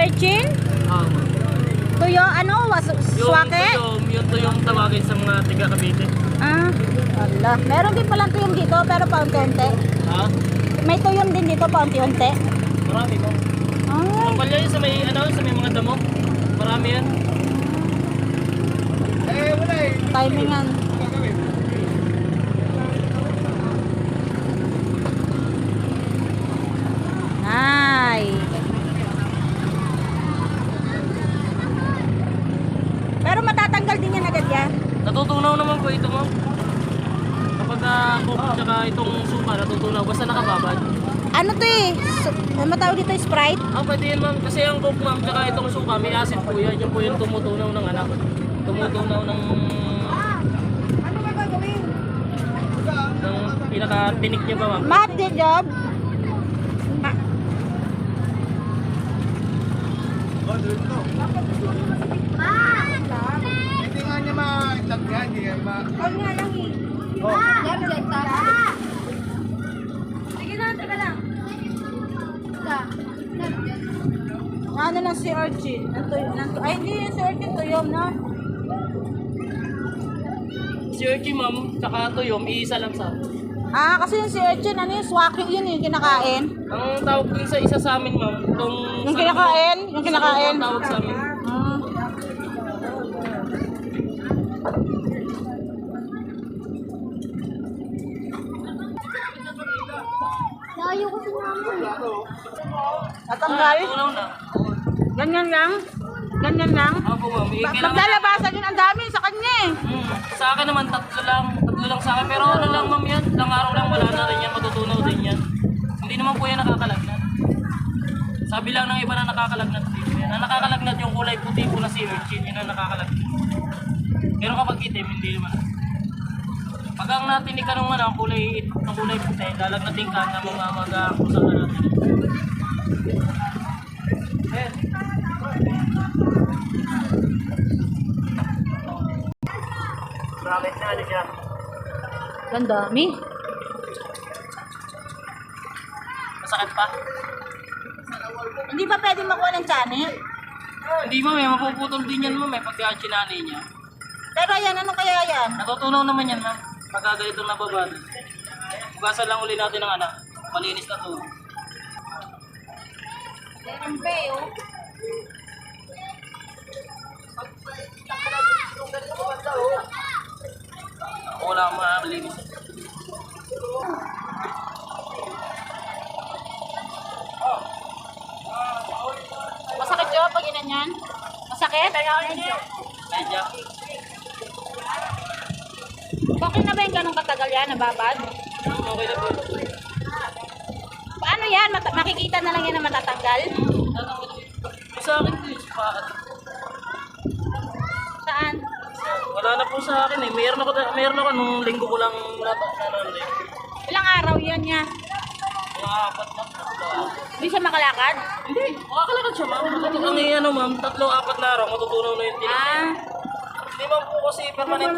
urchin? Ah, ma'am. Tuyo, ano? Was, Yung swake? tuyom, yun tuyom tawagin sa mga tiga Cavite. Ah, ala. Meron din palang tuyong dito, pero paunti-unti. Ha? May tuyong din dito, paunti-unti. Marami mo. Ah, Kapal yan sa may, ano, sa may mga damo. Marami yan. timingan. Ay. Pero matatanggal din yan agad yan. Natutunaw naman po ito mo. Kapag uh, coke tsaka itong suka natutunaw, basta nakababad. Ano to eh? So, ano tawag dito? Sprite? Ah, pwede yan ma'am. Kasi ang coke ma'am tsaka itong suka, may acid po yan. Yan po yung tumutunaw ng anak. Tumutunaw ng... Ano ba gagawin? ng pinaka-tinik niya ba ma'am? Mat the job. Ma- Hindi nga niya ma-tagyan, hindi nga ma... Huwag nga lang eh. Oh. Sige na, teka lang. Ano lang si nantoy. Ay, hindi yun si Archie. Tuyom na. Si Urchi ma'am, tsaka tuyom, iisa lang sa Ah, kasi yung si Archie, ano yung swaki yun yung kinakain. Ang tawag din sa isa sa amin ma'am. Yung kinakain? Yung kinakain? Ang tawag sa amin. Layo ko sa mama. Tatanggal? Ah. Ganyan lang? Ganyan lang? Ako ma'am. Maglalabasan yun ang dami sa kanya eh. Hmm. Sa akin naman, tatlo lang. Tatlo lang sa akin. Pero ano lang ma'am yan, ilang araw lang wala na rin yan, matutunaw din yan. Hindi naman po yan nakakalagnat. Sabi lang ng iba na nakakalagnat dito yan. Ang nakakalagnat yung kulay puti po na si urchin, yun ang nakakalagnat. Pero kapag itim, hindi naman. Pag ang natinig ka naman ang kulay, ang kulay puti, lalagnatin ka ng mga mag-aakusan ka natin. Eh, Bakit na ano siya? Ang dami. Masakit pa? Hindi ba pwede makuha ng chani? Hindi mo, may mapuputol din yan mo, may pagka chinani niya. Pero ayan, ano kaya yan? Natutunaw naman yan, ma'am. Pagka ganito nababad. Hugasan lang uli natin ng anak. Malinis na to. Ang bayo. Ako wala akong makakalinis. Masakit yun pag inanyan? Masakit? Medya. Okay na ba yung ganong katagal yan, nababad? Okay na po. Paano yan? Mata- makikita na lang yan na matatanggal? Yung Sa akin po sukaan. Saan? Wala na po sa akin eh. Mayroon ako, mayroon ako nung linggo ko lang nata, ano, eh. Ilang araw yan niya? Mga apat na. Hindi siya makalakad? Hindi, makakalakad siya ma'am. Ang ang ano ma'am, tatlo, apat na araw, matutunaw na yung tinik. Ah, Hindi man po kasi permanent